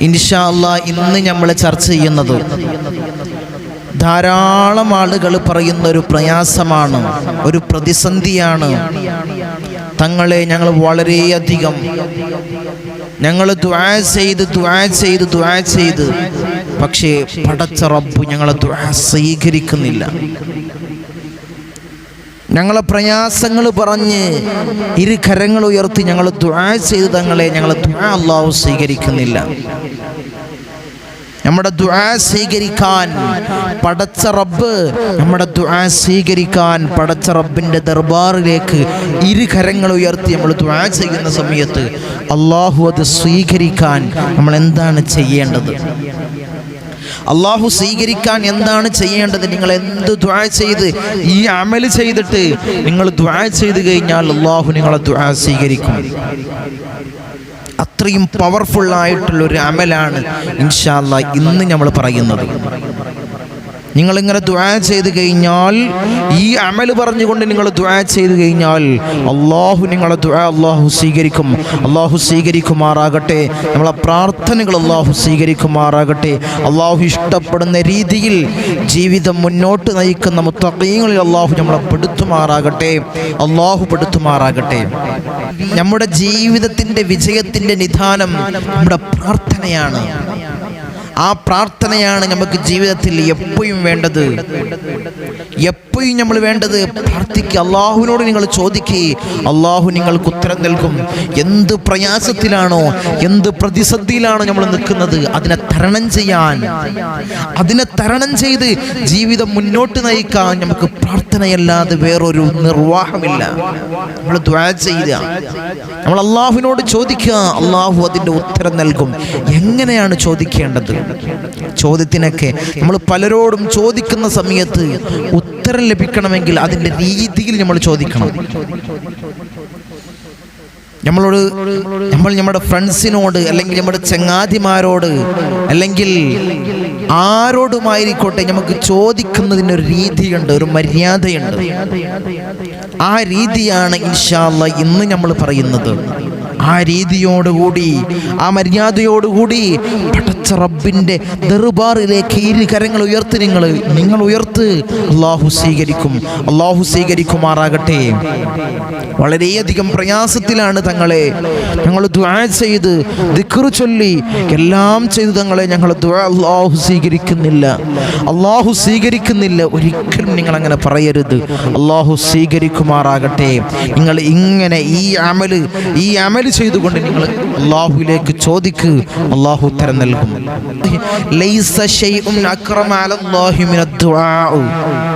ഇൻഷാ അള്ളാ ഇന്ന് നമ്മൾ ചർച്ച ചെയ്യുന്നത് ധാരാളം ആളുകൾ പറയുന്ന ഒരു പ്രയാസമാണ് ഒരു പ്രതിസന്ധിയാണ്. തങ്ങളെ ഞങ്ങൾ വളരെയധികം ഞങ്ങൾ ദ്വാ ചെയ്ത് ദ്വാ ചെയ്ത് ദ്വാ ചെയ്ത്. പക്ഷേ പടച്ച റബ്ബ് ഞങ്ങളെ ദ്വാ സ്വീകരിക്കുന്നില്ല. ഞങ്ങളെ പ്രയാസങ്ങൾ പറഞ്ഞ് ഇരു കരങ്ങൾ ഉയർത്തി ഞങ്ങൾ ദുആ ചെയ്ത് തങ്ങളെ ഞങ്ങൾ ദുആ അള്ളാഹു സ്വീകരിക്കുന്നില്ല. നമ്മുടെ ദുആ സ്വീകരിക്കാൻ പടച്ച റബ്ബ് നമ്മുടെ ദുആ സ്വീകരിക്കാൻ പടച്ച റബ്ബിന്റെ ദർബാറിലേക്ക് ഇരു കരങ്ങൾ ഉയർത്തി നമ്മൾ ദുആ ചെയ്യുന്ന സമയത്ത് അള്ളാഹു അത് സ്വീകരിക്കാൻ നമ്മൾ എന്താണ് ചെയ്യേണ്ടത്? അള്ളാഹു സ്വീകരിക്കാൻ എന്താണ് ചെയ്യേണ്ടത്? നിങ്ങൾ എന്ത് ദ്വാ ചെയ്ത് ഈ അമൽ ചെയ്തിട്ട് നിങ്ങൾ ദ്വാ ചെയ്ത് കഴിഞ്ഞാൽ അള്ളാഹു നിങ്ങളെ ദ്വാ സ്വീകരിക്കും. അത്രയും ഒരു അമലാണ് ഇൻഷാല്ല ഇന്ന് നമ്മൾ പറയുന്നത്. നിങ്ങളിങ്ങനെ ദ്വാ ചെയ്ത് കഴിഞ്ഞാൽ ഈ അമൽ പറഞ്ഞുകൊണ്ട് നിങ്ങൾ ദ്വാ ചെയ്ത് കഴിഞ്ഞാൽ അള്ളാഹു നിങ്ങളെ ദ്വാ അള്ളാഹു സ്വീകരിക്കും. അള്ളാഹു സ്വീകരിക്കുമാറാകട്ടെ. നമ്മളെ പ്രാർത്ഥനകൾ അള്ളാഹു സ്വീകരിക്കുമാറാകട്ടെ. അള്ളാഹു ഇഷ്ടപ്പെടുന്ന രീതിയിൽ ജീവിതം മുന്നോട്ട് നയിക്കുന്ന മുത്തക്കീങ്ങളിൽ അള്ളാഹു നമ്മളെ പെടുത്തുമാറാകട്ടെ. അള്ളാഹു പെടുത്തുമാറാകട്ടെ. നമ്മുടെ ജീവിതത്തിന്റെ വിജയത്തിന്റെ നിധാനം നമ്മുടെ പ്രാർത്ഥനയാണ്. ആ പ്രാർത്ഥനയാണ് നമുക്ക് ജീവിതത്തിൽ എപ്പോഴും വേണ്ടത്. എപ്പോഴും നമ്മൾ വേണ്ടത് പ്രാർത്ഥിക്കുക അള്ളാഹുവിനോട് നിങ്ങൾ ചോദിക്കുക അള്ളാഹു നിങ്ങൾക്ക് ഉത്തരം നൽകും. എന്ത് പ്രയാസത്തിലാണോ എന്ത് പ്രതിസന്ധിയിലാണോ നമ്മൾ നിൽക്കുന്നത് അതിനെ തരണം ചെയ്യാൻ. അതിനെ തരണം ചെയ്ത് ജീവിതം മുന്നോട്ട് നയിക്കാൻ നമുക്ക് പ്രാർത്ഥനയല്ലാതെ വേറൊരു നിർവാഹമില്ല. നമ്മൾ ചെയ്യുക. നമ്മൾ അള്ളാഹുവിനോട് ചോദിക്കുക. അള്ളാഹു അതിന്റെ ഉത്തരം നൽകും. എങ്ങനെയാണ് ചോദിക്കേണ്ടത്? ചോദ്യത്തിനൊക്കെ നമ്മൾ പലരോടും ചോദിക്കുന്ന സമയത്ത് ഉത്തരം ലഭിക്കണമെങ്കിൽ അതിന്റെ രീതിയിൽ നമ്മൾ ചോദിക്കണം. നമ്മളോട് നമ്മൾ നമ്മുടെ ഫ്രണ്ട്സിനോട് അല്ലെങ്കിൽ നമ്മുടെ ചങ്ങാതിമാരോട് അല്ലെങ്കിൽ ആരോടുമായിരിക്കോട്ടെ നമുക്ക് ചോദിക്കുന്നതിന് ഒരു രീതിയുണ്ട് ഒരു മര്യാദയുണ്ട്. ആ രീതിയാണ് ഇൻഷാല്ല ഇന്ന് നമ്മൾ പറയുന്നത്. ആ രീതിയോടുകൂടി ആ മര്യാദയോടുകൂടി പടച്ച റബ്ബിന്റെ ദർബാറിലേക്ക് ഇരു കരങ്ങൾ ഉയർത്ത് നിങ്ങൾ നിങ്ങൾ ഉയർത്ത്. അള്ളാഹു സ്വീകരിക്കും അള്ളാഹു സ്വീകരിക്കുമാറാകട്ടെ. വളരെയധികം പ്രയാസത്തിലാണ് തങ്ങളെ. ഞങ്ങൾ ദ്വാ ചെയ്ത് ദിക്കറു ചൊല്ലി എല്ലാം ചെയ്ത് തങ്ങളെ ഞങ്ങൾ അള്ളാഹു സ്വീകരിക്കുന്നില്ല. അള്ളാഹു സ്വീകരിക്കുന്നില്ല. ഒരിക്കലും നിങ്ങൾ അങ്ങനെ പറയരുത്. അള്ളാഹു സ്വീകരിക്കുമാറാകട്ടെ. നിങ്ങൾ ഇങ്ങനെ ഈ അമൽ ഈ അമൽ ചെയ്തുകൊണ്ട് നിങ്ങൾ അള്ളാഹുവിലേക്ക് ചോദിക്ക്. അള്ളാഹു ഉത്തരം നൽകും.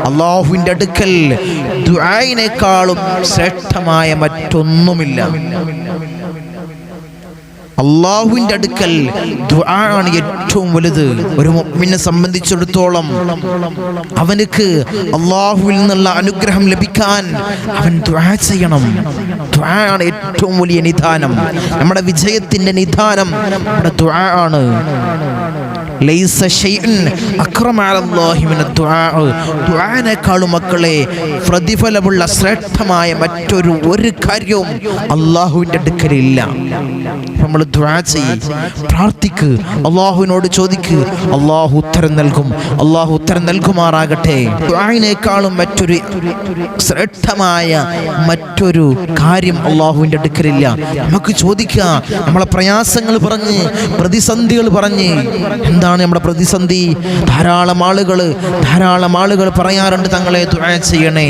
അള്ളാഹുവിന്റെ അടുക്കൽ ദുആയിനേക്കാളും ശ്രേഷ്ഠമായ മറ്റൊന്നുമില്ല. അള്ളാഹുവിന്റെ അടുക്കൽ ആണ് ഏറ്റവും വലുത്. ഒരു മുഅ്മിനെ സംബന്ധിച്ചിടത്തോളം അവനക്ക് അള്ളാഹുവിൽ നിന്നുള്ള അനുഗ്രഹം ലഭിക്കാൻ അവൻ ദുആ ചെയ്യണം. ദുആ ആണ് ഏറ്റവും വലിയ നിധാനം. നമ്മുടെ വിജയത്തിന്റെ നിധാനം നമ്മുടെ ദുആ ആണ്. മക്കളെ പ്രതിഫലമുള്ള ശ്രേഷ്ഠമായ മറ്റൊരു ഒരു കാര്യവും അള്ളാഹുവിന്റെ അടുക്കലില്ല. നമ്മൾ ദ്വാ പ്രാർത്ഥിക്ക് അള്ളാഹുവിനോട് ചോദിക്ക് അള്ളാഹു ഉത്തരം നൽകും അള്ളാഹു ഉത്തരം നൽകുമാറാകട്ടെ. ദ്വാനേക്കാളും മറ്റൊരു ശ്രേഷ്ഠമായ മറ്റൊരു കാര്യം അള്ളാഹുവിന്റെ അടുക്കലില്ല. നമുക്ക് ചോദിക്കാം നമ്മളെ പ്രയാസങ്ങൾ പറഞ്ഞ് പ്രതിസന്ധികൾ പറഞ്ഞ് എന്താണ് നമ്മുടെ പ്രതിസന്ധി. ധാരാളം ആളുകൾ ധാരാളം ആളുകൾ പറയാറുണ്ട് തങ്ങളെ ദുആ ചെയ്യണേ.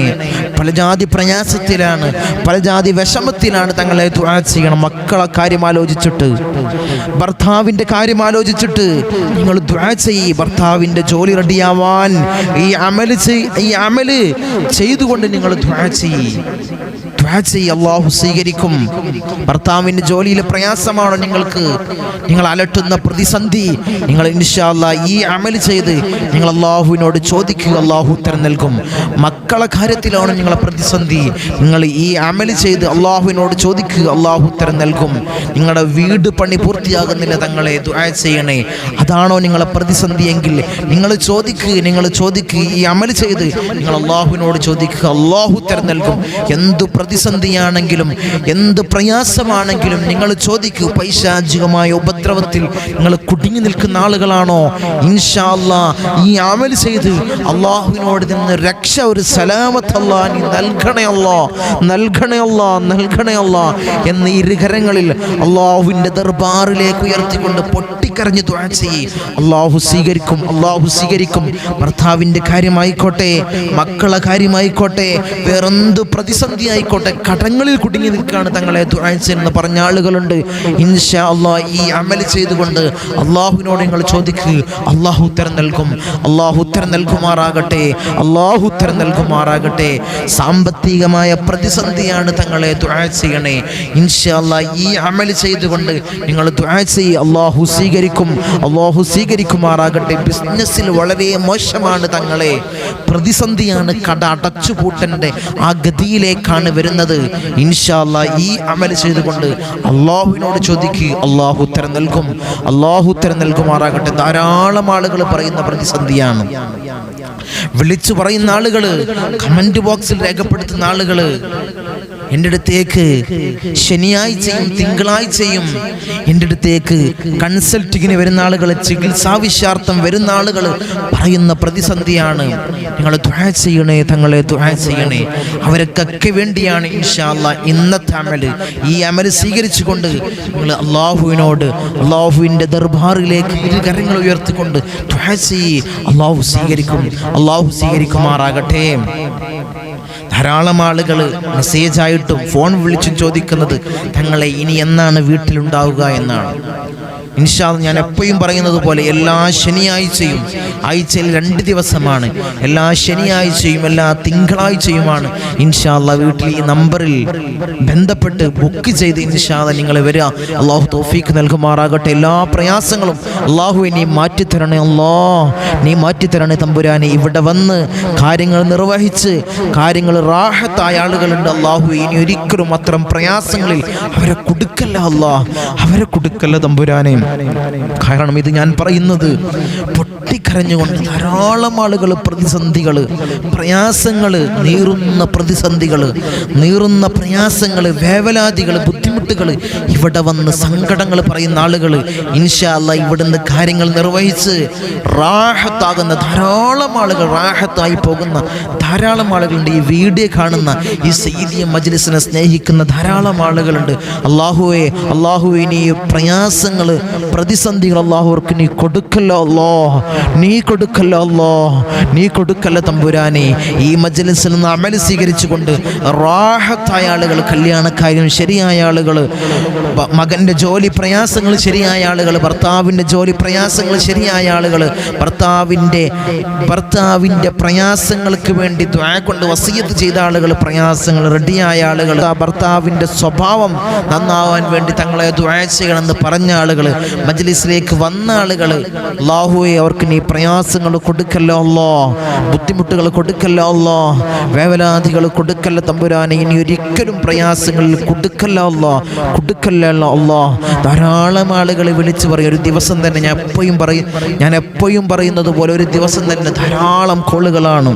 പല ജാതി പ്രയാസത്തിലാണ് പല ജാതി വിഷമത്തിലാണ് തങ്ങളെ ദുആ ചെയ്യണം. മക്കളെ കാര്യം ആലോചിച്ചിട്ട് ഭർത്താവിന്റെ കാര്യം ആലോചിച്ചിട്ട് നിങ്ങൾ ദുആ ചെയ്യ്. ഭർത്താവിന്റെ ജോലി റെഡിയാവാൻ ഈ അമൽ ഈ അമൽ ചെയ്തുകൊണ്ട് നിങ്ങൾ ദുആ ചെയ്യ്. ചെയ്യ് അള്ളാഹു സ്വീകരിക്കും. ഭർത്താവിന്റെ ജോലിയിലെ പ്രയാസമാണ് നിങ്ങൾക്ക്? നിങ്ങൾ അലട്ടുന്ന പ്രതിസന്ധി നിങ്ങൾ ഇൻഷാല്ല ഈ അമൽ ചെയ്ത് നിങ്ങൾ അള്ളാഹുവിനോട് ചോദിക്കുക അള്ളാഹു ഉത്തരം നൽകും. മക്കളെ കാര്യത്തിലാണ് നിങ്ങളെ പ്രതിസന്ധി. നിങ്ങൾ ഈ അമൽ ചെയ്ത് അള്ളാഹുവിനോട് ചോദിക്കുക അള്ളാഹു ഉത്തരം നൽകും. നിങ്ങളുടെ വീട് പണി പൂർത്തിയാകുന്നില്ല തങ്ങളെ ദുആ ചെയ്യണേ. അതാണോ നിങ്ങളെ പ്രതിസന്ധി എങ്കിൽ നിങ്ങൾ ചോദിക്കുക നിങ്ങൾ ചോദിക്കുക ഈ അമൽ ചെയ്ത് നിങ്ങൾ അള്ളാഹുവിനോട് ചോദിക്കുക അള്ളാഹു ഉത്തരം നൽകും. എന്തു പ്രതിസന്ധിയാണെങ്കിലും എന്ത് പ്രയാസമാണെങ്കിലും നിങ്ങൾ ചോദിക്കൂ പൈശാചികമായ ഉപദ്രവത്തിൽ നിങ്ങൾ കുടുങ്ങി നിൽക്കുന്ന ആളുകളാണോ? ഇൻഷാ അല്ലാ ഈ അമൽ ചെയ്ത് അള്ളാഹുവിനോട് നിന്ന് രക്ഷ ഒരു സലാമത്ത് നീ നൽകണേ അല്ലാ നൽകണേ അല്ലാ എന്ന് ഇരുകരങ്ങളിൽ അള്ളാഹുവിന്റെ ദർബാറിലേക്ക് ഉയർത്തിക്കൊണ്ട് പൊട്ടിക്കരഞ്ഞ് ദുആ ചെയ്യ്. അള്ളാഹു സ്വീകരിക്കും അള്ളാഹു സ്വീകരിക്കും. ഭർത്താവിന്റെ കാര്യമായിക്കോട്ടെ മക്കളെ കാര്യമായിക്കോട്ടെ വേറെന്ത് പ്രതിസന്ധി ആയിക്കോട്ടെ കടങ്ങളിൽ കുടുങ്ങി നിൽക്കുകയാണ് തങ്ങളെ ദുആ ചെയ്യുന്ന പറഞ്ഞ ആളുകളുണ്ട്. ഇൻഷാ അള്ളാ ഈ അമൽ ചെയ്തുകൊണ്ട് അള്ളാഹുവിനോട് നിങ്ങൾ ചോദിക്കുക അള്ളാഹു ഉത്തരം നൽകും. അള്ളാഹു ഉത്തരം നൽകുമാറാകട്ടെ അള്ളാഹു ഉത്തരം നൽകുമാറാകട്ടെ. സാമ്പത്തികമായ പ്രതിസന്ധിയാണ് തങ്ങളെ ദുആ ചെയ്യണേ. ഇൻഷാ അള്ളാ ഈ അമൽ ചെയ്തുകൊണ്ട് നിങ്ങൾ ചെയ്യ് അള്ളാഹു സ്വീകരിക്കും അള്ളാഹു സ്വീകരിക്കുമാറാകട്ടെ. ബിസിനസ്സിൽ വളരെ മോശമാണ് തങ്ങളെ. പ്രതിസന്ധിയാണ് കട അടച്ചുപൂട്ടന്റെ ആ ഗതിയിലേക്കാണ് വരുന്നത്. ഇൻഷാ ഇൻഷാല്ല ഈ അമൽ ചെയ്തുകൊണ്ട് അള്ളാഹുവിനോട് ചോദിക്കുക അള്ളാഹു ഉത്തരം നൽകും. അള്ളാഹു ഉത്തരം നൽകുമാറാകട്ടെ. ധാരാളം ആളുകൾ പറയുന്ന പ്രതിസന്ധിയാണ്. വിളിച്ചു പറയുന്ന ആളുകൾ കമന്റ് ബോക്സിൽ രേഖപ്പെടുത്തുന്ന ആളുകൾ എന്റെ അടുത്തേക്ക് ശനിയാഴ്ചയും തിങ്കളാഴ്ചയും എന്റെ അടുത്തേക്ക് കൺസൾട്ടിങ്ങിന് വരുന്ന ആളുകൾ ചികിത്സാവിശ്യാർത്ഥം വരുന്ന ആളുകൾ പറയുന്ന പ്രതിസന്ധിയാണ്. നിങ്ങൾ ദുആ ചെയ്യണേ തങ്ങളെ ദുആ ചെയ്യണേ. അവരൊക്കെ വേണ്ടിയാണ് ഇൻഷാല്ല ഇന്നത്തെ അമൽ ഈ അമൽ സ്വീകരിച്ചുകൊണ്ട് നിങ്ങൾ അള്ളാഹുവിനോട് അള്ളാഹുവിന്റെ ദർബാറിലേക്ക് കരങ്ങൾ ഉയർത്തിക്കൊണ്ട് ദുആ ചെയ്യ്. അള്ളാഹു സ്വീകരിക്കും അള്ളാഹു സ്വീകരിക്കുമാറാകട്ടെ. ധാരാളം ആളുകൾ മെസ്സേജായിട്ടും ഫോൺ വിളിച്ചും ചോദിക്കുന്നത് തങ്ങളെ ഇനി എന്നാണ് വീട്ടിലുണ്ടാവുക എന്നാണ്? ഇൻഷാ അല്ലാ ഞാൻ എപ്പോഴും പറയുന്നത് പോലെ എല്ലാ ശനിയാഴ്ചയും ആഴ്ചയിൽ രണ്ട് ദിവസമാണ്. എല്ലാ ശനിയാഴ്ചയും എല്ലാ തിങ്കളാഴ്ചയുമാണ് ഇൻഷാല്ല വീട്ടിൽ ഈ നമ്പറിൽ ബന്ധപ്പെട്ട് ബുക്ക് ചെയ്ത് ഇൻഷാദ് നിങ്ങൾ വരിക. അള്ളാഹു തോഫീക്ക് നൽകുമാറാകട്ടെ. എല്ലാ പ്രയാസങ്ങളും അള്ളാഹു നീ മാറ്റിത്തരണേ അള്ളാ നീ മാറ്റിത്തരണേ തമ്പുരാനെ. ഇവിടെ വന്ന് കാര്യങ്ങൾ നിർവഹിച്ച് കാര്യങ്ങൾ റാഹത്തായ ആളുകളുണ്ട് അള്ളാഹു ഇനി ഒരിക്കലും അത്തരം പ്രയാസങ്ങളിൽ അവരെ കൊടുക്കല്ല അല്ലാ. അവരെ കൊടുക്കല്ല തമ്പുരാനെ. കാരണം ഇത് ഞാൻ പറയുന്നത് പൊട്ടിക്കരഞ്ഞുകൊണ്ട് ധാരാളം ആളുകൾ പ്രതിസന്ധികൾ പ്രയാസങ്ങൾ നീറുന്ന പ്രതിസന്ധികൾ നീറുന്ന പ്രയാസങ്ങൾ വേവലാതികൾ ബുദ്ധിമുട്ടുകൾ. ഇവിടെ വന്ന് സങ്കടങ്ങൾ പറയുന്ന ആളുകൾ ഇൻഷാല്ല ഇവിടുന്ന് കാര്യങ്ങൾ നിർവഹിച്ച് റാഹത്താകുന്ന ധാരാളം ആളുകൾ റാഹത്തായി പോകുന്ന ധാരാളം ആളുകളുണ്ട്. ഈ വീഡിയോ കാണുന്ന ഈ സൈദിയ മജ്ലിസിനെ സ്നേഹിക്കുന്ന ധാരാളം ആളുകളുണ്ട്. അള്ളാഹുവെ അള്ളാഹുവെ നീ പ്രയാസങ്ങൾ പ്രതിസന്ധികൾ അള്ളാഹുവർക്ക് നീ കൊടുക്കല്ലോ അല്ലോ. നീ കൊടുക്കല്ലോ അല്ലോ. നീ കൊടുക്കല്ല തമ്പുരാനെ. ഈ മജ്ലിസിൽ നിന്ന് അമൽ സ്വീകരിച്ചുകൊണ്ട് റാഹത്തായ ആളുകൾ കല്യാണക്കാര്യം ശരിയായ ആളുകൾ മകന്റെ ജോലി പ്രയാസങ്ങൾ ശരിയായ ആളുകൾ ഭർത്താവിന്റെ ജോലി പ്രയാസങ്ങൾ ശരിയായ ആളുകൾ ഭർത്താവിന്റെ ഭർത്താവിന്റെ പ്രയാസങ്ങൾക്ക് വേണ്ടി ദ്വാ കൊണ്ട് വസീയത്ത് ചെയ്ത ആളുകൾ പ്രയാസങ്ങൾ റെഡിയായ ആളുകൾ ആ ഭർത്താവിന്റെ സ്വഭാവം നന്നാവാൻ വേണ്ടി തങ്ങളെ ദ്വാ ചെയ്യണമെന്ന് പറഞ്ഞ ആളുകൾ മജ്ലിസിലേക്ക് വന്ന ആളുകൾ അള്ളാഹുവെ അവർക്ക് നീ പ്രയാസങ്ങൾ കൊടുക്കല്ലോ ബുദ്ധിമുട്ടുകൾ കൊടുക്കല്ലോ വേവലാതികൾ കൊടുക്കല്ല തമ്പുരാനെ ഇനി ഒരിക്കലും പ്രയാസങ്ങളിൽ കൊടുക്കല്ലോ കുടുക്കല്ല അള്ളാഹ്. ധാരാളം ആളുകളെ വിളിച്ചു പറയും. ഒരു ദിവസം തന്നെ ഞാൻ എപ്പോഴും പറയും ഞാൻ എപ്പോഴും പറയുന്നത് പോലെ ഒരു ദിവസം തന്നെ ധാരാളം കോളുകളാണ്.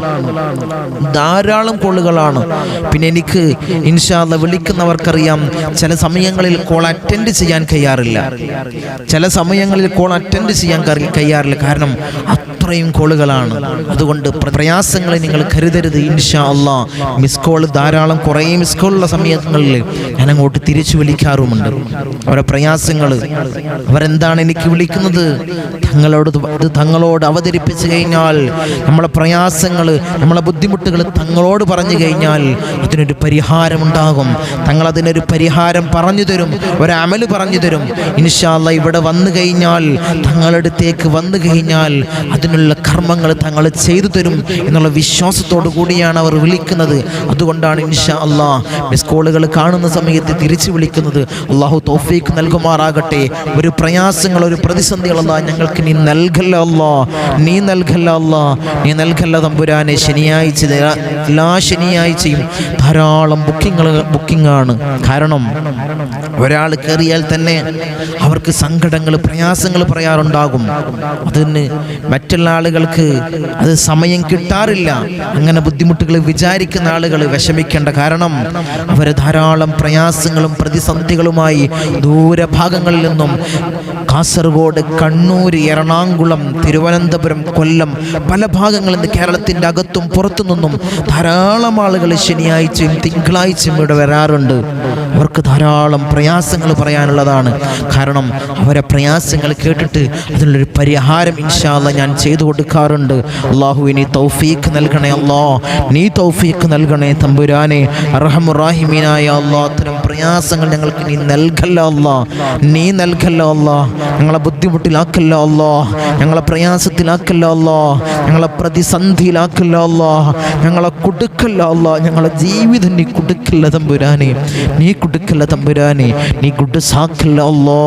ധാരാളം കോളുകളാണ്. പിന്നെ എനിക്ക് ഇൻഷാല്ല വിളിക്കുന്നവർക്കറിയാം ചില സമയങ്ങളിൽ കോൾ അറ്റൻഡ് ചെയ്യാൻ കഴിയാറില്ല. ചില സമയങ്ങളിൽ കോൾ അറ്റൻഡ് ചെയ്യാൻ കഴിയാറില്ല. കാരണം അത്രയും കോളുകളാണ്. അതുകൊണ്ട് പ്ര- പ്രയാസങ്ങളെ നിങ്ങൾ കരുതരുത് ഇൻഷാ അള്ളാ മിസ് കോൾ ധാരാളം കുറേ മിസ് കോളുള്ള സമയങ്ങളിൽ ഞാൻ അങ്ങോട്ട് തിരിച്ചു വിളിക്കാറുമുണ്ട്. അവരെ പ്രയാസങ്ങൾ അവരെന്താണ് എനിക്ക് വിളിക്കുന്നത്? തങ്ങളോട് ഇത് തങ്ങളോട് അവതരിപ്പിച്ചു കഴിഞ്ഞാൽ നമ്മളെ പ്രയാസങ്ങൾ നമ്മളെ ബുദ്ധിമുട്ടുകൾ തങ്ങളോട് പറഞ്ഞു കഴിഞ്ഞാൽ അതിനൊരു പരിഹാരമുണ്ടാകും. തങ്ങൾ അതിനൊരു പരിഹാരം പറഞ്ഞു തരും ഒരമൽ പറഞ്ഞു തരും. ഇൻഷാല്ല ഇവിടെ വന്നു കഴിഞ്ഞാൽ തങ്ങളടുത്തേക്ക് വന്നു കഴിഞ്ഞാൽ അതിനുള്ള കർമ്മങ്ങൾ തങ്ങൾ ചെയ്തു തരും എന്നുള്ള വിശ്വാസത്തോടു കൂടിയാണ് അവർ വിളിക്കുന്നത്. അതുകൊണ്ടാണ് ഇൻഷാ അല്ലാ മിസ് കോളുകൾ കാണുന്ന സമയത്ത് തിരിച്ചു വിളിക്കുന്നത്. അള്ളാഹു തോഫീക്ക് നൽകുമാറാകട്ടെ. ഒരു പ്രയാസങ്ങൾ ഒരു പ്രതിസന്ധികളല്ല ഞങ്ങൾക്ക് നീ നൽകല്ല അല്ലാ. നീ നൽകല്ല അല്ലാ. നീ നൽകല്ല തമ്പുരാനെ. ശനിയാഴ്ച എല്ലാ- ശനിയാഴ്ചയും ധാരാളം ബുക്കിങ്ങൾ ബുക്കിംഗ് ആണ് കാരണം ഒരാൾ കയറിയാൽ തന്നെ അവർക്ക് സങ്കടങ്ങൾ പ്രയാസങ്ങൾ പറയാറുണ്ടാകും. അതിന് മറ്റുള്ള ആളുകൾക്ക് അത് സമയം കിട്ടാറില്ല. അങ്ങനെ ബുദ്ധിമുട്ടുകൾ വിചാരിക്കുന്ന ആളുകൾ വിഷമിക്കേണ്ട കാരണം അവർ ധാരാളം പ്രയാസങ്ങളും പ്രതിസന്ധികളുമായി ദൂരഭാഗങ്ങളിൽ നിന്നും കാസർഗോഡ് കണ്ണൂർ എറണാകുളം തിരുവനന്തപുരം കൊല്ലം പല ഭാഗങ്ങളിൽ നിന്ന് കേരളത്തിന്റെ അകത്തും പുറത്തു നിന്നും ധാരാളം ആളുകൾ ശനിയാഴ്ചയും തിങ്കളാഴ്ചയും ഇവിടെ വരാറുണ്ട്. അവർക്ക് ധാരാളം പ്രയാസങ്ങൾ പറയാനുള്ളതാണ്. കാരണം അവരെ പ്രയാസങ്ങൾ കേട്ടിട്ട് അതിനുള്ളൊരു പരിഹാരം ഇൻഷാല്ല ഞാൻ ചെയ്തു കൊടുക്കാറുണ്ട്. അള്ളാഹു ഇനി തൗഫീഖ് നൽകണേ അള്ളാ നീ തൗഫീഖ് നൽകണേ തമ്പുരാനെ. അർഹമുറാഹിമീനായ അള്ളാ അത്തരം പ്രയാസങ്ങൾ ഞങ്ങൾക്ക് നീ നൽകല്ല അല്ലാ. നീ നൽകല്ല അല്ലാ. ഞങ്ങളെ ബുദ്ധിമുട്ടിലാക്കല്ല അല്ലാ. ഞങ്ങളെ പ്രയാസത്തിലാക്കല്ല അല്ലാ. ഞങ്ങളെ പ്രതിസന്ധിയിലാക്കല്ല അല്ലാ. ഞങ്ങളെ കൊടുക്കല്ല അല്ലാ. ഞങ്ങളെ ജീവിതം നീ കുടുക്കല്ല തമ്പുരാനെ. നീ കുടുക്കല്ല തമ്പുരാനെ. നീ ഗുഡ് അല്ലാ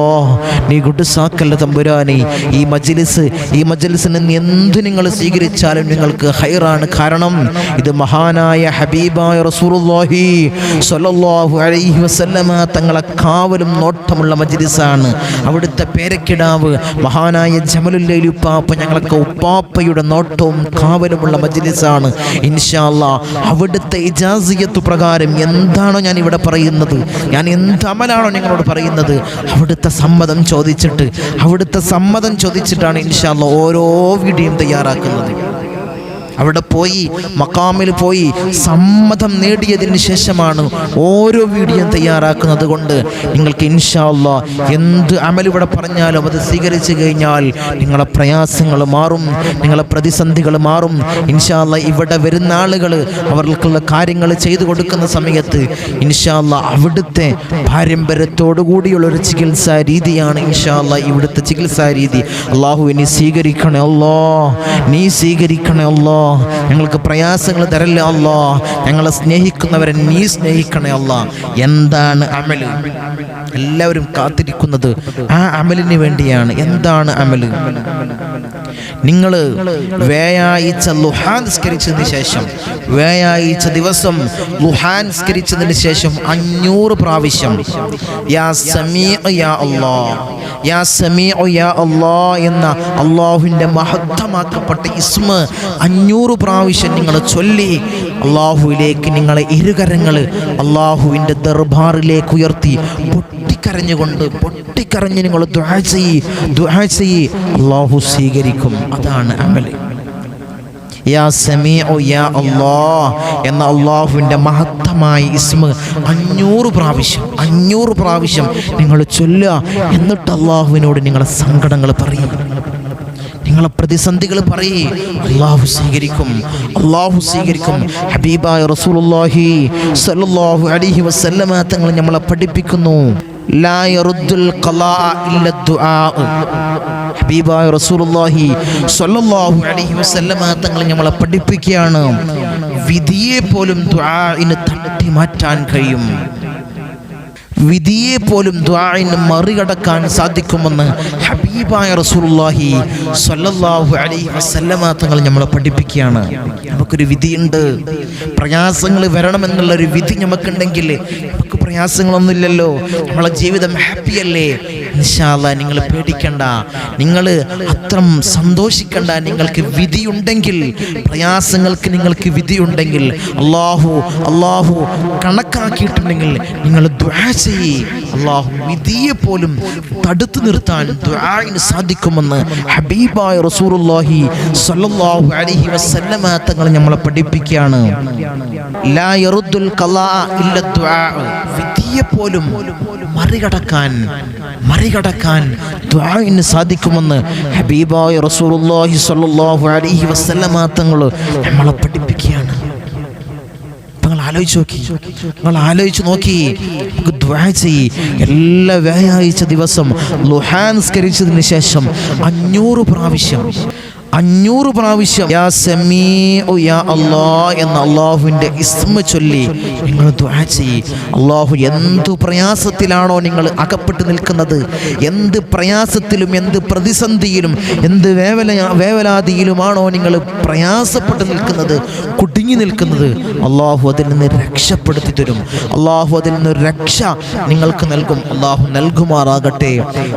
നീ ഗുഡ് സാക്കല്ല തമ്പുരാനെ. ഈ മജ്ലിസ് ഈ മജ്ലിസിൽ നിന്ന് എന്ത് നിങ്ങൾ സ്വീകരിച്ചാലും നിങ്ങൾക്ക് ഹൈറാണ് കാരണം. ഇത് മഹാനായ ഹബീബായ റസൂറുല്ലാഹി സ്വല്ലല്ലാഹു അലൈഹി വസല്ലമ തങ്ങളെ കാവലും നോട്ടമുള്ള മജ്ലിസാണ്. അവിടുത്തെ പേരക്കിടാവ് മഹാനായ ജമലുല്ലൈലി ഉപ്പാപ്പ ഞങ്ങളൊക്കെ ഉപ്പാപ്പയുടെ നോട്ടവും കാവലുമുള്ള മജ്ലിസാണ്. ഇൻഷാല്ല അവിടുത്തെ ഇജാസിയത്ത് പ്രകാരം എന്താണോ ഞാൻ ഇവിടെ പറയുന്നത്. ഞാൻ എന്ത് അമലാണോ നിങ്ങളോട് പറയുന്നത്? അവിടുത്തെ സമ്മതം ചോദിച്ചിട്ട് അവിടുത്തെ സമ്മതം ചോദിച്ചിട്ടാണ് ഇൻഷാല്ല ഓരോ വീഡിയോയും തയ്യാറാക്കുന്നത്. അവിടെ പോയി മക്കാമിൽ പോയി സമ്മതം നേടിയതിന് ശേഷമാണ് ഓരോ വീഡിയോ തയ്യാറാക്കുന്നത് കൊണ്ട് നിങ്ങൾക്ക് ഇൻഷാല്ല എന്ത് അമലിവിടെ പറഞ്ഞാലും അത് സ്വീകരിച്ചു കഴിഞ്ഞാൽ നിങ്ങളെ പ്രയാസങ്ങൾ മാറും നിങ്ങളെ പ്രതിസന്ധികൾ മാറും. ഇൻഷാല്ല ഇവിടെ വരുന്ന ആളുകൾ അവർക്കുള്ള കാര്യങ്ങൾ ചെയ്തു കൊടുക്കുന്ന സമയത്ത് ഇൻഷാല്ല അവിടുത്തെ പാരമ്പര്യത്തോടു കൂടിയുള്ള ഒരു ചികിത്സാ രീതിയാണ് ഇൻഷാല്ല ഇവിടുത്തെ ചികിത്സാ രീതി. അള്ളാഹു ഇനി സ്വീകരിക്കണേ അല്ലോ നീ സ്വീകരിക്കണേ അല്ലോ. ഞങ്ങൾക്ക് പ്രയാസങ്ങൾ തരല്ലേ അല്ലോ ഞങ്ങളെ സ്നേഹിക്കുന്നവരെ നീ സ്നേഹിക്കണേ അല്ലോ എന്താണ് അമൽ? എല്ലാവരും കാത്തിരിക്കുന്നത് ആ അമലിന് വേണ്ടിയാണ്. എന്താണ് അമൽ? നിങ്ങൾ വേയാഴ്ച ലുഹാൻ സ്കരിച്ചതിന് ശേഷം വേയാഴ്ച ദിവസം ലുഹാൻ സ്കരിച്ചതിന് ശേഷം അഞ്ഞൂറ് പ്രാവശ്യം യാ സമീ യാ അല്ലാ യാ സമീ യാ അള്ളാഹ് എന്ന അള്ളാഹുവിന്റെ മഹത്വമാക്കപ്പെട്ട ഇസ്മ അഞ്ഞൂറ് പ്രാവശ്യം നിങ്ങൾ ചൊല്ലി അള്ളാഹുവിലേക്ക് നിങ്ങളെ ഇരുകരങ്ങൾ അള്ളാഹുവിന്റെ ദർബാറിലേക്ക് ഉയർത്തി പൊട്ടിക്കരഞ്ഞുകൊണ്ട് പൊട്ടിക്കരഞ്ഞ് നിങ്ങൾ ദുആ ചെയ്യ് അള്ളാഹു സ്വീകരിക്കും. അതാണ് അമൽ യാ സമീഉ യാ അല്ലാഹ് എന്ന അള്ളാഹുവിന്റെ മഹത്തമായ ഇസ്മ അഞ്ഞൂറ് പ്രാവശ്യം അഞ്ഞൂറ് പ്രാവശ്യം നിങ്ങൾ ചൊല്ലുക എന്നിട്ട് അള്ളാഹുവിനോട് നിങ്ങളെ സങ്കടങ്ങൾ പറയും. നിങ്ങളെ പ്രതിസന്ധികൾ പറയേ. അള്ളാഹു സ്വീകരിക്കും. അള്ളാഹു സ്വീകരിക്കും. ഹബീബായ റസൂലുള്ളാഹി സല്ലല്ലാഹു അലൈഹി വസല്ലമ തങ്ങൾ നമ്മളെ പഠിപ്പിക്കുന്നു. ലാ യറുദ്ദുൽ ഖലാ ഇല്ല ദുആ. ഹബീബായ റസൂലുള്ളാഹി സ്വല്ലല്ലാഹു അലൈഹി വസല്ലമ തങ്ങൾ നമ്മളെ പഠിപ്പിക്കുകയാണ്. വിധിയെ പോലും ദുആഇന് തട്ടി മാറ്റാൻ കഴിയും. വിധിയെ പോലും ദ്വായിന് മറികടക്കാൻ സാധിക്കുമെന്ന് ഹബീബായ റസൂലുള്ളാഹി സ്വല്ലല്ലാഹു അലൈഹി വസല്ലമ തങ്ങൾ നമ്മളെ പഠിപ്പിക്കുകയാണ്. നമുക്കൊരു വിധിയുണ്ട്. പ്രയാസങ്ങൾ വരണമെന്നുള്ള ഒരു വിധി നമുക്കുണ്ടെങ്കിൽ നമുക്ക് പ്രയാസങ്ങളൊന്നുമില്ലല്ലോ. നമ്മളെ ജീവിതം ഹാപ്പിയല്ലേ നിശാല നിങ്ങൾ പേടിക്കണ്ട. നിങ്ങൾ അത്രം സന്തോഷിക്കണ്ട. നിങ്ങൾക്ക് വിധിയുണ്ടെങ്കിൽ പ്രയാസങ്ങൾക്ക് നിങ്ങൾക്ക് വിധിയുണ്ടെങ്കിൽ അള്ളാഹു അള്ളാഹു കണക്കാക്കിയിട്ടുണ്ടെങ്കിൽ നിങ്ങൾ അള്ളാഹു വിധിയെ പോലും തടുത്തു നിർത്താൻ ദ്വാന് സാധിക്കുമെന്ന് ഹബീബായ റസൂലുള്ളാഹി സ്വല്ലല്ലാഹു അലൈഹി വസല്ലമ തങ്ങൾ നമ്മളെ പഠിപ്പിക്കുകയാണ്. ലാ യറുദ്ദുൽ ഖലാ ഇല്ല ദുആ. വിധിയെ പോലും മറികടക്കാൻ മറികടക്കാൻ ദ്വാന് സാധിക്കുമെന്ന് ഹബീബായ റസൂലുള്ളാഹി സ്വല്ലല്ലാഹു അലൈഹി വസല്ലമ തങ്ങൾ നമ്മളെ പഠിപ്പിക്കുകയാണ്. ആലോചിച്ച് നോക്കി. നിങ്ങൾ ആലോചിച്ച് നോക്കി. നമുക്ക് ചെയ്യ്. എല്ലാ വ്യാഴാഴ്ച ദിവസം ലുഹാൻസ്കരിച്ചതിന് ശേഷം അഞ്ഞൂറ് പ്രാവശ്യം അഞ്ഞൂറ് പ്രാവശ്യം യാ സമീഉ യാ അള്ളാ എന്ന അള്ളാഹുവിന്റെ ഇസ്മ ചൊല്ലി നിങ്ങൾ ദ്വാ ചെയ്യ്. അള്ളാഹു എന്തു പ്രയാസത്തിലാണോ നിങ്ങൾ അകപ്പെട്ട് നിൽക്കുന്നത്? എന്ത് പ്രയാസത്തിലും എന്ത് പ്രതിസന്ധിയിലും എന്ത് വേവല വേവലാതിയിലുമാണോ നിങ്ങൾ പ്രയാസപ്പെട്ട് നിൽക്കുന്നത് കുടുങ്ങി നിൽക്കുന്നത്? അള്ളാഹു അതിൽ നിന്ന് രക്ഷപ്പെടുത്തി തരും. അള്ളാഹു അതിൽ നിന്ന് രക്ഷ നിങ്ങൾക്ക് നൽകും. അള്ളാഹു നൽകുമാറാകട്ടെ.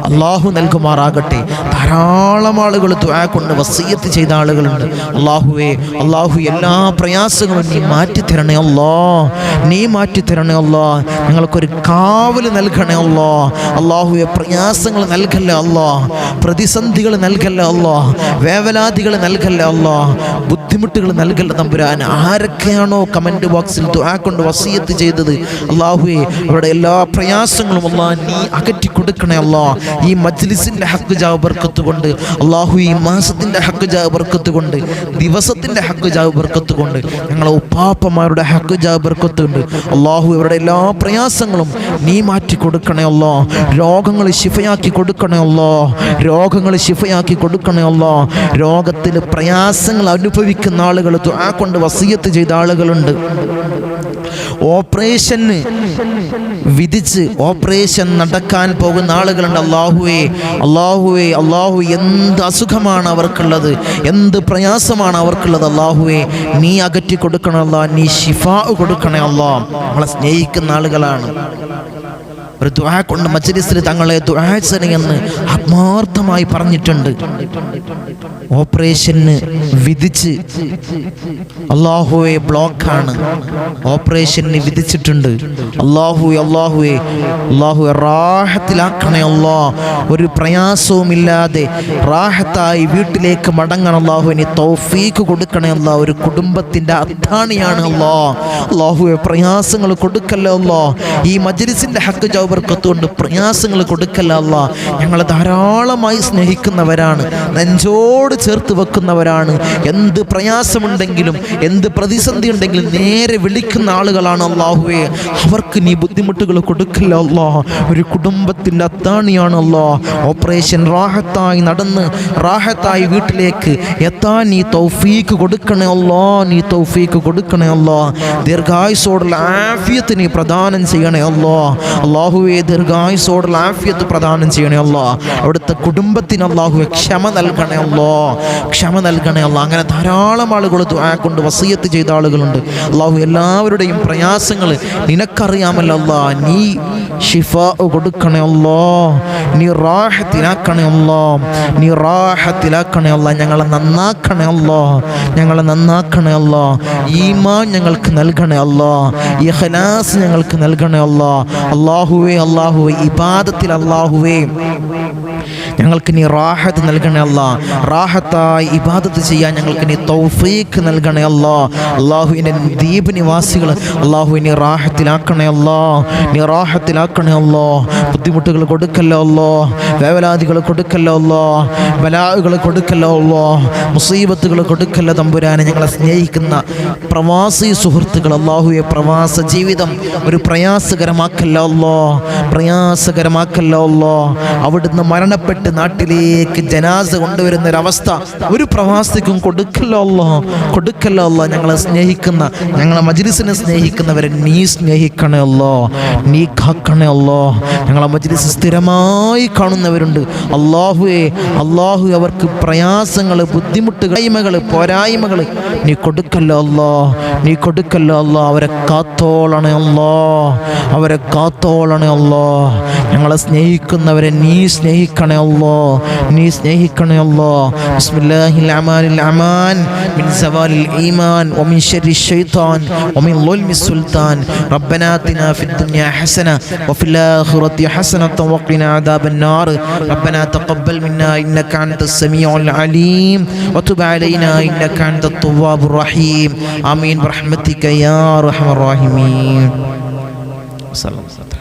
അള്ളാഹു നൽകുമാറാകട്ടെ. ധാരാളം ആളുകൾ ദ്വാ കൊണ്ട് വസീയത്ത് ചെയ്ത ആളുകളുണ്ട്. അള്ളാഹുവേ അള്ളാഹു എല്ലാ പ്രയാസങ്ങളും നീ മാറ്റിത്തരണേ അല്ലോ. നീ മാറ്റി തരണേ അല്ലോ. ഞങ്ങൾക്കൊരു കാവൽ നൽകണേ അല്ലോ. അള്ളാഹുവെ പ്രയാസങ്ങൾ നൽകല്ലേ അല്ലോ. പ്രതിസന്ധികൾ നൽകല്ലേ അല്ലോ. വേവലാതികൾ നൽകല്ലേ അല്ലോ. ബുദ്ധിമുട്ടുകൾ നൽകല്ല തമ്പുരാൻ. ആരൊക്കെയാണോ കമന്റ് ബോക്സിൽ ദുആ കൊണ്ട് വസീയത്ത് ചെയ്തത്? അള്ളാഹുവെ അവരുടെ എല്ലാ പ്രയാസങ്ങളും അല്ലാ നീ അകറ്റി കൊടുക്കണേ അല്ലോ. ഈ മജ്ലിസിന്റെ ഹക്ക് ജാവ് ബർക്കത്ത് കൊണ്ട് അള്ളാഹു ഈ മാസത്തിന്റെ ഹക്ക് ജാവ് ബർക്കത്ത് കൊണ്ട് ദിവസത്തിന്റെ ഹക്ക് ജാവ് ബർക്കത്ത് കൊണ്ട് ഞങ്ങളെ ഉപ്പാപ്പമാരുടെ ഹക്ക് ജാവ് ബർക്കത്ത് കൊണ്ട് അള്ളാഹു ഇവരുടെ എല്ലാ പ്രയാസങ്ങളും നീ മാറ്റി കൊടുക്കണേ രോഗങ്ങൾ ശിഫയാക്കി കൊടുക്കണേ രോഗങ്ങൾ ശിഫയാക്കി കൊടുക്കണേ രോഗത്തിൽ പ്രയാസങ്ങൾ അനുഭവിക്കുന്ന ആളുകൾ കൊണ്ട് വസീയത്ത് ചെയ്ത ആളുകളുണ്ട്. ഓപ്പറേഷന് വിധിച്ച് ഓപ്പറേഷൻ നടക്കാൻ പോകുന്ന ആളുകളുണ്ട്. അള്ളാഹുവേ അള്ളാഹുവേ അള്ളാഹു എന്ത് അസുഖമാണ് അവർക്കുള്ളത്? എന്ത് പ്രയാസമാണ് അവർക്കുള്ളത്? അള്ളാഹുവേ നീ അകറ്റി കൊടുക്കണമല്ല നീ ഷിഫാ കൊടുക്കണേ അള്ളാഹ് നമ്മളെ സ്നേഹിക്കുന്ന ആളുകളാണ്. ഒരു ദുആ കൊണ്ട് മജ്ലിസിൽ തങ്ങളെ ദുആ ചെയ്യണമെന്ന് ആത്മാർത്ഥമായി പറഞ്ഞിട്ടുണ്ട്. ഓപ്പറേഷന് വിധിച്ച് അള്ളാഹുവെ ബ്ലോക്കാണ്. ഓപ്പറേഷന് വിധിച്ചിട്ടുണ്ട്. അള്ളാഹുവെ അള്ളാഹുവെ റാഹത്തിൽ റാഹത്തിലാക്കണേ അള്ളാ ഒരു പ്രയാസവുമില്ലാതെ റാഹത്തായി വീട്ടിലേക്ക് മടങ്ങണം അള്ളാഹുവിന് തൗഫീക്ക് കൊടുക്കണേ അല്ലാ. ഒരു കുടുംബത്തിന്റെ അത്താണിയാണ് അല്ലാ. അള്ളാഹുവെ പ്രയാസങ്ങൾ കൊടുക്കല്ലോ അല്ലാ. ഈ മജ്ലിസിന്റെ ഹക്ക് ജൗബർക്കത്തുകൊണ്ട് പ്രയാസങ്ങൾ കൊടുക്കലല്ല ഞങ്ങൾ ധാരാളമായി സ്നേഹിക്കുന്നവരാണ്. നെഞ്ചോട് ചേർത്ത് വെക്കുന്നവരാണ്. എന്ത് പ്രയാസമുണ്ടെങ്കിലും എന്ത് പ്രതിസന്ധി ഉണ്ടെങ്കിലും നേരെ വിളിക്കുന്ന ആളുകളാണ് അള്ളാഹുവേ അവർക്ക് നീ ബുദ്ധിമുട്ടുകൾ കൊടുക്കില്ല അള്ളാഹ ഒരു കുടുംബത്തിന്റെ അത്താണിയാണ് അല്ലാ. ഓപ്പറേഷൻ റാഹത്തായി നടന്ന് റാഹത്തായി വീട്ടിലേക്ക് എത്താൻ നീ തൗഫീക്ക് കൊടുക്കണേ അല്ലാ. നീ തൗഫീക്ക് കൊടുക്കണേ അല്ലോ. ദീർഘായുസോടുള്ള ആഫിയത്ത് നീ പ്രദാനം ചെയ്യണേ അല്ലാ. അള്ളാഹുവെ ദീർഘായുസോടുള്ള ആഫിയത്ത് പ്രദാനം ചെയ്യണേ അല്ലോ. അവിടുത്തെ കുടുംബത്തിന് അള്ളാഹുവെ ക്ഷമ നൽകണേ അല്ലോ. ക്ഷമ നൽകണേ അല്ലോ. അങ്ങനെ ധാരാളം ആളുകൾ കൊണ്ട് വസീയത്ത് ചെയ്ത ആളുകളുണ്ട്. അള്ളാഹു എല്ലാവരുടെയും പ്രയാസങ്ങൾ നിനക്കറിയാമല്ലോ നീ ഷിഫ കൊടുക്കണേ അല്ലോ. നീ റാഹത്തിലാക്കണേ അല്ലോ. നീ റാഹത്തിലാക്കണേ അല്ല. ഞങ്ങളെ നന്നാക്കണേ അല്ലോ. ഞങ്ങളെ നന്നാക്കണേ അല്ലോ. ഈമാൻ ഞങ്ങൾക്ക് നൽകണേ അല്ലോ. ഇഖ്ലാസ് ഞങ്ങൾക്ക് നൽകണേ അല്ലോ. അള്ളാഹുവേ അള്ളാഹുവേ ഇബാദത്തിൽ അള്ളാഹുവേ ഞങ്ങൾക്ക് നീ റാഹത്ത് നൽകണേ അല്ല. റാഹത്തായി ഇബാദത്ത് ചെയ്യാൻ ഞങ്ങൾക്ക് നീ തൗഫീഖ് നൽകണേ അല്ല. അള്ളാഹുവിന്റെ ദ്വീപ് നിവാസികൾ അള്ളാഹുവിനെ റാഹത്തിലാക്കണേ അല്ലോ. നീ റാഹത്തിലാക്കണേ അല്ലോ. ബുദ്ധിമുട്ടുകൾ കൊടുക്കല്ലോ അല്ലോ. വേവലാദികൾ കൊടുക്കല്ലോ അല്ലോ. ബലാഹുകൾ കൊടുക്കല്ലോ അല്ലോ. മുസീബത്തുകൾ കൊടുക്കല്ലോ തമ്പുരാനെ. ഞങ്ങളെ സ്നേഹിക്കുന്ന പ്രവാസി സുഹൃത്തുക്കൾ അള്ളാഹുവെ പ്രവാസ ജീവിതം ഒരു പ്രയാസകരമാക്കല്ലോ അല്ലോ. പ്രയാസകരമാക്കല്ലോ അല്ലോ. അവിടുന്ന് മരണപ്പെട്ടു മരണപ്പെട്ട് നാട്ടിലേക്ക് ജനാസ കൊണ്ടുവരുന്ന ഒരവസ്ഥ ഒരു പ്രവാസിക്കും കൊടുക്കല്ലോ അല്ലോ കൊടുക്കല്ലോ അല്ലോ. ഞങ്ങളെ സ്നേഹിക്കുന്ന ഞങ്ങളെ മജ്ലിസിനെ സ്നേഹിക്കുന്നവരെ നീ സ്നേഹിക്കണേ അല്ലോ നീ കാക്കണേ ഞങ്ങളെ മജ്ലിസ് സ്ഥിരമായി കാണുന്നവരുണ്ട്. അള്ളാഹുവേ അള്ളാഹു അവർക്ക് പ്രയാസങ്ങൾ ബുദ്ധിമുട്ടുകൾ പോരായ്മകൾ നീ കൊടുക്കല്ലോ അല്ലോ നീ കൊടുക്കല്ലോ അല്ലോ. അവരെ കാത്തോളണേ അവരെ കാത്തോളണേ ഞങ്ങളെ സ്നേഹിക്കുന്നവരെ നീ സ്നേഹിക്കണേ നീ സ്നേഹിക്കണേ അല്ലോ ബിസ്മില്ലാഹിൽ അമാനിൽ അമാൻ മിൻ സവാലിൽ ഈമാൻ ومن شر الشيطان ومن ظلم السلطان ربنا آتنا في الدنيا حسنة وفي الآخرة حسنة وقنا عذاب النار ربنا تقبل منا إنك أنت السميع العليم وتب علينا إنك أنت التواب الرحيم آمين برحمتك يا أرحم الراحمين صلى الله عليه وسلم